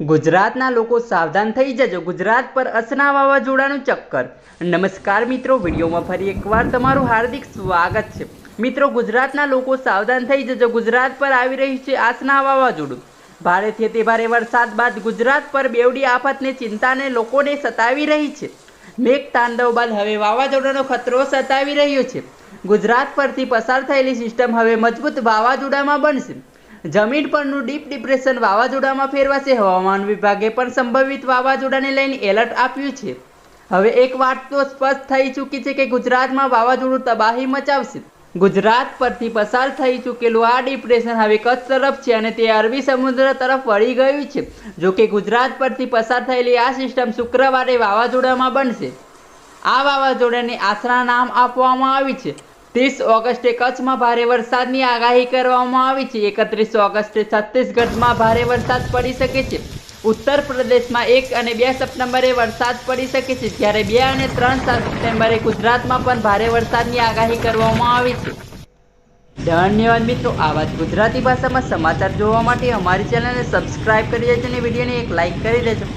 ગુજરાતના લોકો સાવધાન થઈ જજો. ગુજરાત પર અસના વાવાઝોડાનું ચક્કર. નમસ્કાર મિત્રો, વિડીયોમાં ફરી એકવાર તમારું હાર્દિક સ્વાગત છે. મિત્રો, ગુજરાતના લોકો સાવધાન થઈ જજો. ગુજરાત પર આવી રહ્યું છે આસના વાવાઝોડું. ભારેથી તે ભારે વરસાદ બાદ ગુજરાત પર બેવડી આફતને, ચિંતાને લોકોને સતાવી રહી છે. મેઘ તાંડવ બાદ હવે વાવાઝોડાનો ખતરો સતાવી રહ્યો છે. ગુજરાત પરથી પસાર થયેલી સિસ્ટમ હવે મજબૂત વાવાઝોડામાં બનશે. જમીન પરનું ડીપ ડિપ્રેશન વાવાઝોડામાં ફેરવાશે. હવામાન વિભાગે પણ સંભવિત વાવાઝોડાને લઈને એલર્ટ આપ્યું છે. હવે એક વાત તો સ્પષ્ટ થઈ ચૂકી છે કે ગુજરાતમાં વાવાઝોડું તબાહી મચાવશે. ગુજરાત પરથી પસાર થઈ ચૂકેલું આ ડિપ્રેશન હવે કચ્છ તરફ છે અને તે અરબી સમુદ્ર તરફ વળી ગયું છે. જો કે ગુજરાત પરથી પસાર થયેલી આ સિસ્ટમ શુક્રવારે વાવાઝોડામાં બનશે. આ વાવાઝોડાને આશરા નામ આપવામાં આવી છે. ત્રીસ ઓગસ્ટે કચ્છમાં ભારે વરસાદની આગાહી કરવામાં આવી છે. એકત્રીસ ઓગસ્ટે છત્તીસગઢમાં ભારે વરસાદ પડી શકે છે. ઉત્તર પ્રદેશમાં એક અને બે સપ્ટેમ્બરે વરસાદ પડી શકે છે. જ્યારે બે અને ત્રણ સપ્ટેમ્બરે ગુજરાતમાં પણ ભારે વરસાદની આગાહી કરવામાં આવી છે. ધન્યવાદ મિત્રો, આવા જ ગુજરાતી ભાષામાં સમાચાર જોવા માટે અમારી ચેનલને સબસ્ક્રાઇબ કરી દેજો અને વિડીયોને એક લાઇક કરી દેજો.